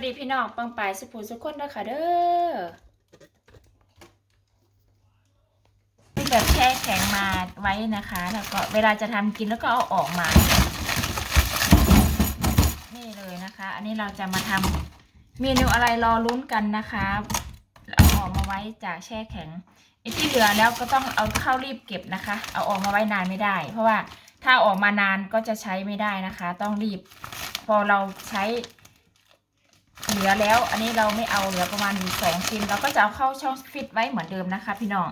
วัสดีพี่น้องปังปายสุภูสุขคนนะคะเด้อเป็นแบบแช่แข็งมาไว้นะคะ แล้วก็เวลาจะทำกินแล้วก็เอาออกมา นี่เลยนะคะ อันนี้เราจะมาทำเมนูอะไรรอลุ้นกันนะคะเอาออกมาไว้จากแช่แข็งไอ้ที่เหลือแล้วก็ต้องเอาเข้ารีบเก็บนะคะ เอาออกมาไว้นานไม่ได้ เพราะว่าถ้าออกมานานก็จะใช้ไม่ได้นะคะ ต้องรีบ พอเราใช้ เหลือแล้ว อันนี้เราไม่เอาเหลือประมาณสองชิ้น เราก็จะเอาเข้าช่องฟิตไว้เหมือนเดิมนะคะ พี่น้อง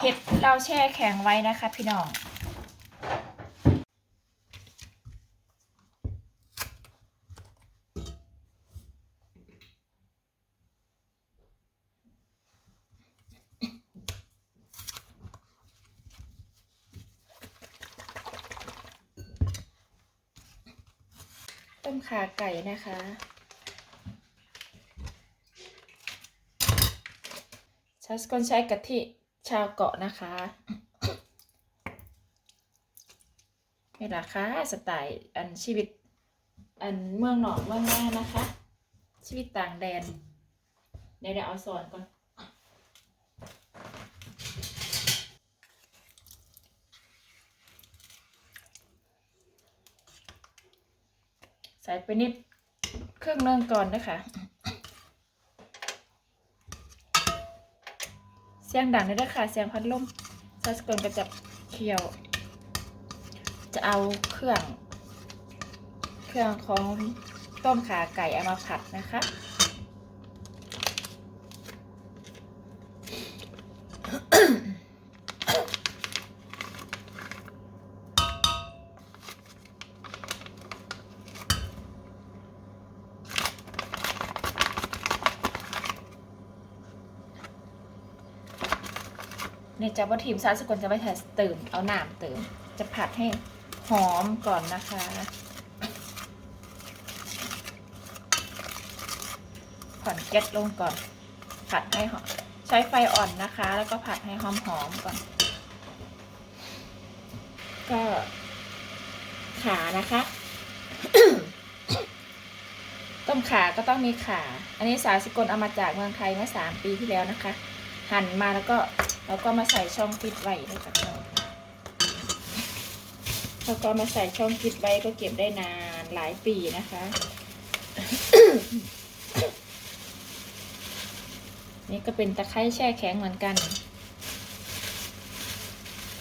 เห็ดเราแช่แข็งไว้นะคะ พี่น้อง ขาไก่นะคะชาสกอนใช้กะทิชาวเกาะนะคะ นี่ละค่ะสไตล์อันชีวิต อันเมืองหนอกเมืองหน้านะคะ ชีวิตต่างแดน เดี๋ยวเดี๋ยวเอาสอนก่อน ใส่ไปนิดเครื่องเนื่องก่อนนะคะเสียงดังเลยนะคะเสียงพัดลมซัสกนก็จะเคี่ยว จะเอาเครื่อง เครื่องของต้มขาไก่เอามาผัดนะคะ นี่จะว่าทีมซาสกุลจะไปเติมเอาหน้ำเติม จะผัดให้หอมก่อนนะคะ ผ่อนแก๊สลงก่อน ผัดให้หอม ใช้ไฟอ่อนนะคะ แล้วก็ผัดให้หอมหอมก่อน ก็ขานะคะต้มขาก็ต้องมีขา อันนี้สาวสกลเอามาจากเมืองไทยเมื่อสามปีที่แล้วนะคะ หั่นมาแล้วก็ แล้วก็มาใส่ช่องฟิตไว้นะคะแล้วก็มาใส่ช่องฟิตไว้ก็เก็บได้นานหลายปีนะคะ นี่ก็เป็นตะไคร้แช่แข็งเหมือนกัน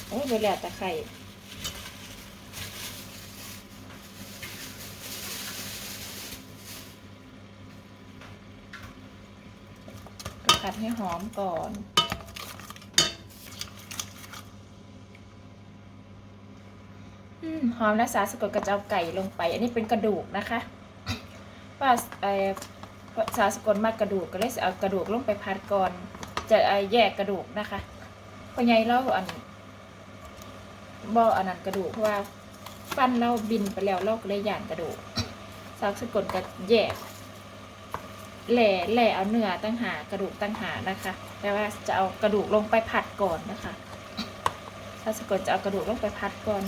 โอ้ยไปแล้วตะไคร้ก็ผัดให้หอมก่อน อืม หอมและสาสกดกระเจ้าไก่ลงไป อันนี้เป็นกระดูกนะคะว่าเออสาสกลมากกระดูกก็เลยเอากระดูกลงไปพัดก่อน จะเอ่อแยกกระดูกนะคะเพราะไงเราอันบ่อันนั้นกระดูกเพราะว่าฟันเราบินไปแล้วเราก็เลยย่านกระดูกสาสกลก็แยกแหล่แหล่เอาเนื้อตั้งหากกระดูกตั้งหานะคะแต่ว่าจะเอากระดูกลงไปผัดก่อนนะคะสาสกลจะเอากระดูกลงไปผัดก่อน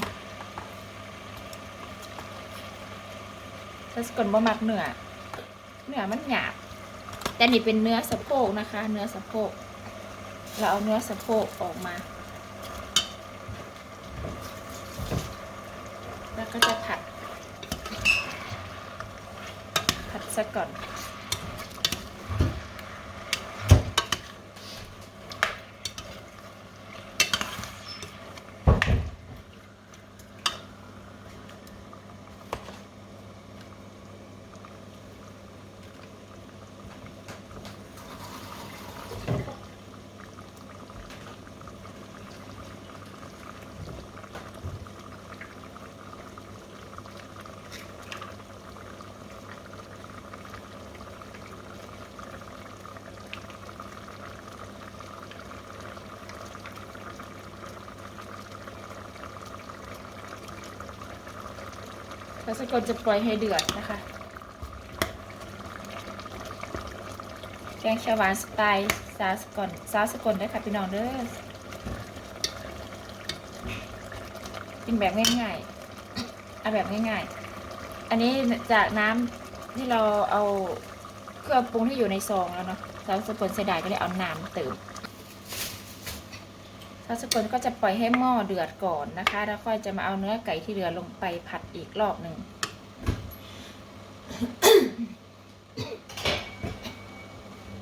ถ้าสกลบ่มักเนื้อเนื้อมันหยาบ แต่นี่เป็นเนื้อสะโพกนะคะ เนื้อสะโพก เราเอาเนื้อสะโพกออกมา แล้วก็จะผัด ผัดซะก่อน แล้วสกลจะปล่อยให้เดือดนะคะแกงเขียวหวานสไตล์ซาสกลซาสกลได้ค่ะพี่น้องเด้อกินแบบง่ายๆอาแบบง่ายๆ อันนี้จากน้ำที่เราเอาเครื่องปรุงที่อยู่ในซองแล้วเนาะซราสกลเสียดายก็เลยเอาน้ำเติม สาวสกลก็จะปล่อยให้หม้อเดือดก่อนนะคะ แล้วค่อยจะมาเอาเนื้อไก่ที่เหลือลงไปผัดอีกรอบหนึ่ง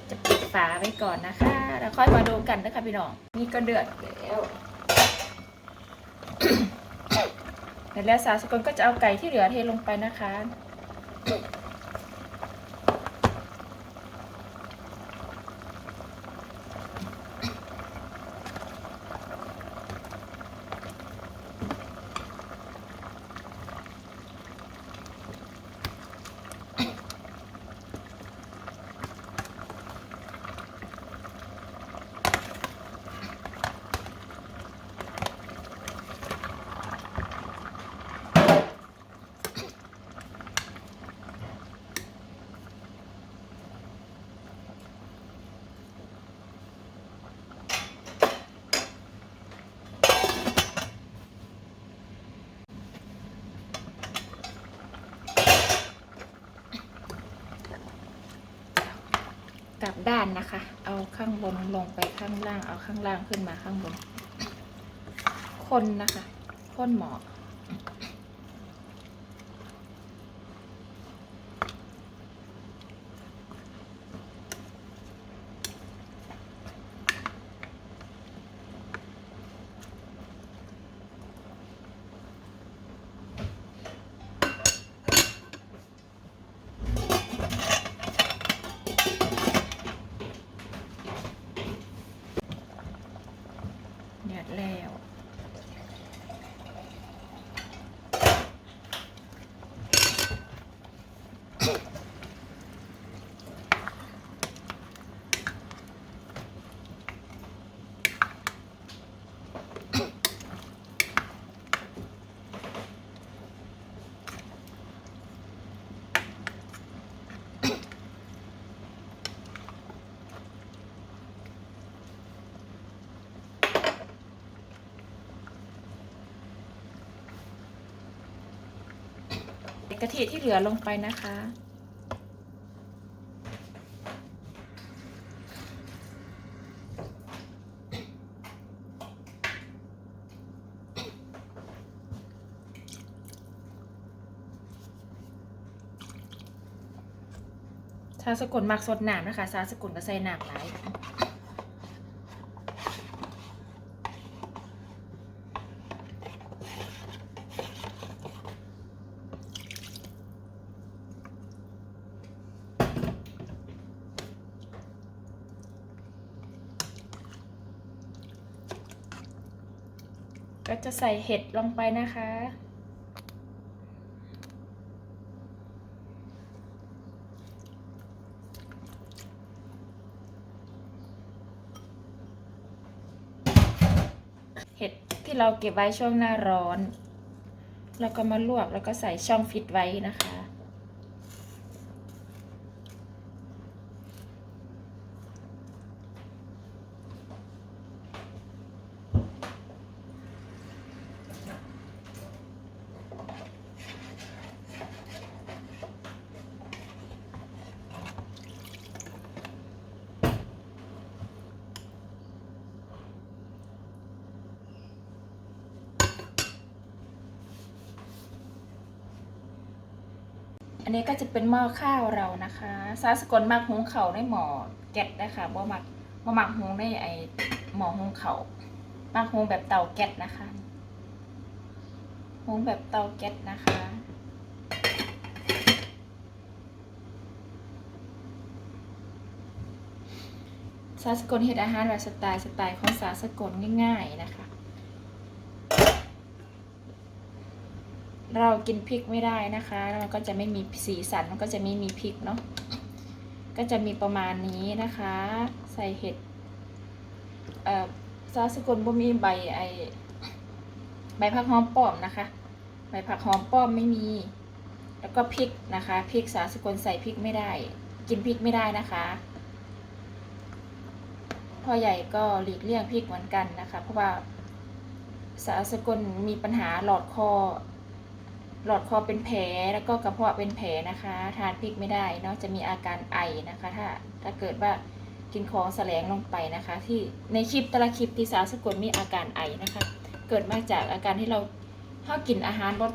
จะปิดฝาไว้ก่อนนะคะ แล้วค่อยมาดูกันนะคะพี่น้อง นี่ก็เดือดแล้วเดี๋ยวแล้วสาสกลก็จะเอาไก่ที่เหลือเทลงไปนะคะ กลับด้านนะคะ เอาข้างบนลงไปข้างล่าง เอาข้างล่างขึ้นมาข้างบน คนนะคะ คนหมอ เดือดแล้ว กะทิที่เหลือลงไปนะคะชาสกุลมักสดหน้ำนะคะชาสกุลก็ใส่น้ำหลาย ก็จะใส่เห็ดลงไปนะคะ เห็ดที่เราเก็บไว้ช่วงหน้าร้อน แล้วก็มาลวกแล้วก็ใส่ช่องฟิตไว้นะคะ เป็นหม้อข้าวเรานะคะซาสกลมักหุงเข่าวในหม้อแก๊สนะคะบ่มักบ่มักหุงในไอหม้อหุงเข่ามักหุงแบบเตาแก๊สนะคะหุงแบบเตาแก๊สนะคะซาสกลเฮ็ดอาหารแบบสไตล์สไตล์ของซาสกลง่าย ๆ นะคะ เรากินพริกไม่ได้นะคะมันก็จะไม่มีสีสันมันก็จะไม่มีพริกเนาะก็จะมีประมาณนี้นะคะ ใส่เห็ดเอ่อซาสกุลบ่มีใบไอใบผักหอมป้อมนะคะ ใบผักหอมป้อมไม่มี แล้วก็พริกนะคะพริกสาสกุลใส่พริกไม่ได้ กินพริกไม่ได้นะคะพ่อใหญ่ก็หลีกเลี่ยงพริกเหมือนกันนะคะ เพราะว่าสาสกุลมีปัญหาหลอดคอ หลอดคอเป็นแผลแล้วก็กระเพาะเป็นแผลนะคะ ทานพริกไม่ได้เนอกจะมีอาการไอนะคะ ถ้าถ้าเกิดว่ากินของแสลงลงไปนะคะ ที่ในคลิปแต่ละคลิปที่สาวสกลมีอาการไอนะคะ เกิดมาจากอาการที่เราเรากินอาหารรส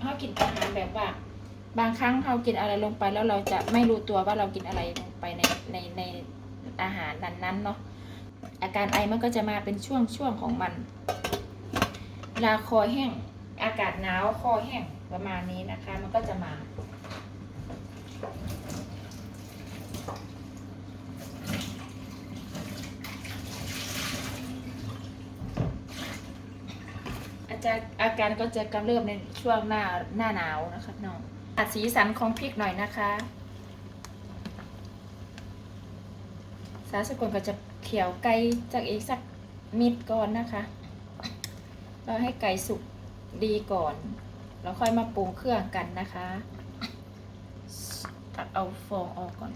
เรากินอาหารแบบว่า บางครั้งเรากินอะไรลงไปแล้วเราจะไม่รู้ตัวว่าเรากินอะไรลงไปในในในอาหารนั้นๆเนาะอาการไอมันก็จะมาเป็นช่วงช่วงของมันลาคอแห้ง อากาศหนาวคอแห้งประมาณนี้นะคะ มันก็จะมาอาจจะอาการก็จะกำเริบในช่วงหน้าหน้าหนาวนะคะน้องตัดสีสันของพริกหน่อยนะคะ สาสกลก็จะเขียวไก่จากอีกสักมิดก่อนนะคะเราให้ไก่สุก ดีก่อน แล้วค่อยมาปรุงเครื่องกันนะคะ ตัดเอาฟองออกก่อน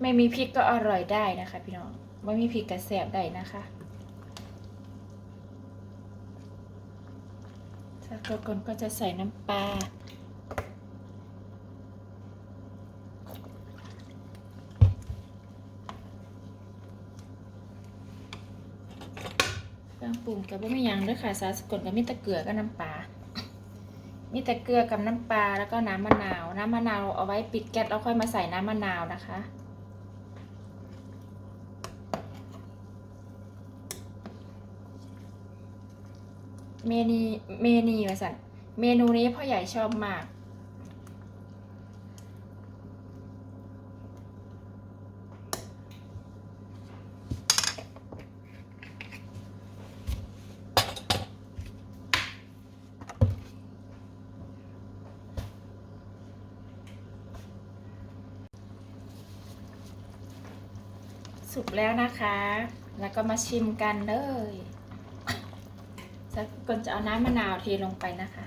ไม่มีพริกก็อร่อยได้นะคะ พี่น้องไม่มีพริกก็แสบได้นะคะสักคนก็จะใส่น้ำปลาเครื่องปรุงกับว่าไม่ยังด้วยค่ะสารสกลกับมิตรเกลือกับน้ำปลามีแต่เกลือกับน้ำปลาแล้วก็น้ำมะนาว น้ำมะนาวเอาไว้ปิดแก๊สแล้วค่อยมาใส่น้ำมะนาวนะคะ เมนูเมนูว่าสันเมนูนี้พ่อใหญ่ชอบมาก สุกแล้วนะคะ แล้วก็มาชิมกันเลย คนจะเอาน้ำมะนาวเทลงไปนะคะ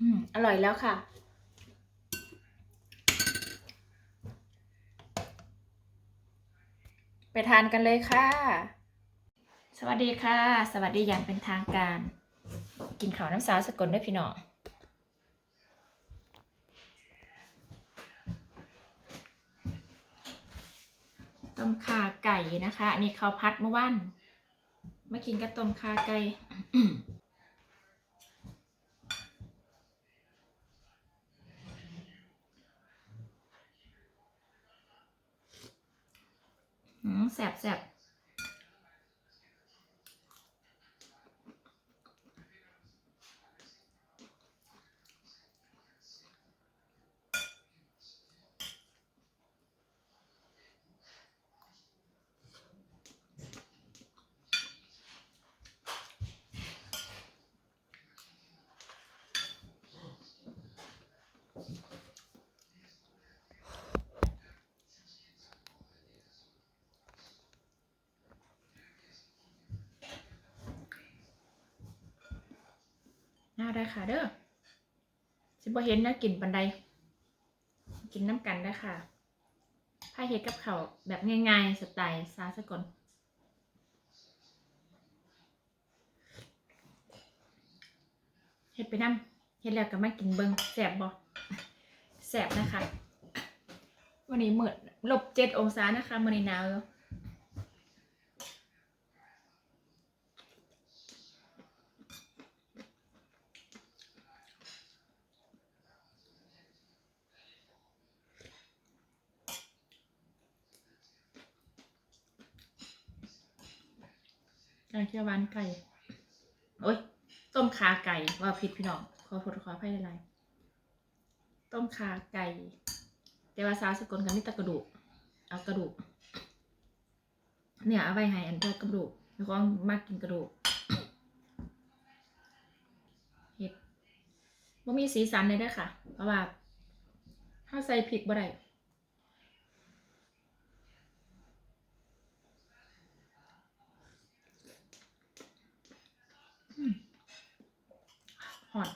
อืม อร่อยแล้วค่ะไปทานกันเลยค่ะ สวัสดีค่ะ สวัสดีอย่างเป็นทางการ กินข้าวน้ำสาวสกลด้วยพี่น้อง ต้มข่าไก่นะคะอันนี้ข้าวพัดเมื่อวานมากินกับต้มข่าไก่แสบแสบ ได้ค่ะเด้อสิบ่เห็นนะกลิ่นปันใดกินน้ำกันได้ค่ะผ้าเฮ็ดกับเขาแบบง่ายๆสไตล์ซาสกลเฮ็ดไปน้ำเฮ็ดแล้วก็มากินเบิงแสบบ่แสบนะคะ วันนี้เหมือนลบเจ็ดองศานะคะมันนี้หนาวอยู่ แกงเขียวหวานไก่โอ้ยต้มขาไก่ว่าผิดพี่น้องขอโทษขออภัยหลายๆต้มขาไก่แต่ว่าสาวสกลกันนี่ตะกระดูกเอากระดูกเนี่ยเอาไว้ให้อันเธอกระดูกมีความมากกินกระดูกเห็ดว่ามีสีสันเลยด้วยค่ะ เพราะว่าถ้าใส่พริกบ่ได้ หอน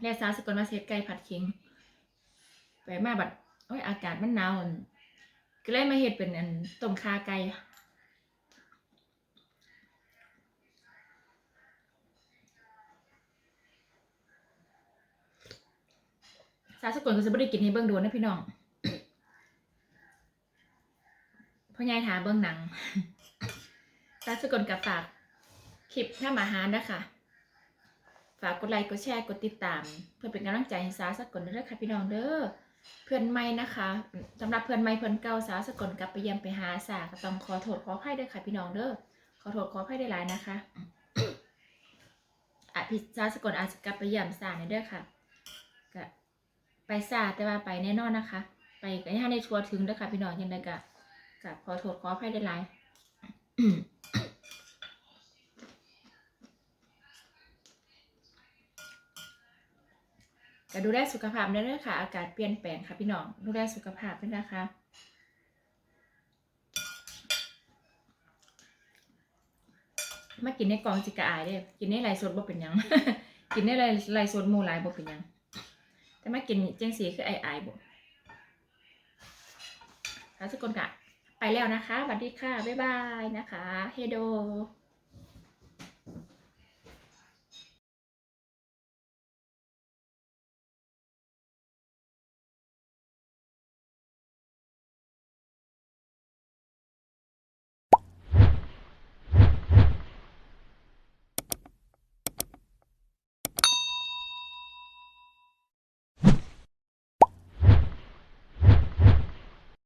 แล่สาวสกลมาเซฟไก่ผัดเค็งไปมาบัดโอ้ยอากาศมันหนาวก็เลยมาเฮ็ดเป็นอันต้มขาไก่สาวสกลก็จะไม่ได้กินให้เบิ่งโดนนะพี่น้อง พ่อยายถาเบื้องหนังสาสกลกับฝากคลิปทำอาหารนะคะ ฝากกดไลค์กดแชร์กดติดตาม เพื่อเป็นกำลังใจให้สาสกลด้วยค่ะพี่น้องเด้อเพื่อนใหม่นะคะสำหรับเพื่อนใหม่เพื่อนเก่าสาสกลกลับไปเยี่ยมไปหาสาก็ต้องขอโทษขออภัยด้วยค่ะพี่น้องเด้อขอโทษขออภัยได้หลายนะคะอาพิสาสกลอาจจะกลับไปเยี่ยมสาในเด้อค่ะก็ไปสาแต่ว่าไปแน่นอนนะคะ ไปกันย่าในทัวร์ถึงเด้อค่ะพี่น้องยังไงก็ กับขอโทษขออภัยได้หลายก็ดูแลสุขภาพด้วยนะคะอากาศเปลี่ยนแปลงค่ะพี่น้อง ดูแลสุขภาพด้วยนะคะ มากินในกองจิกะอายเด้กินในไรสดบ่เป็นยัง กินในไรไรสดมูหลายบ่เป็นยัง แต่มากินเจงสีคือไอไอบ่ค่ะทุกคนกะ ไปแล้วนะคะสวัสดีค่ะ บ๊ายบายนะคะ เฮโด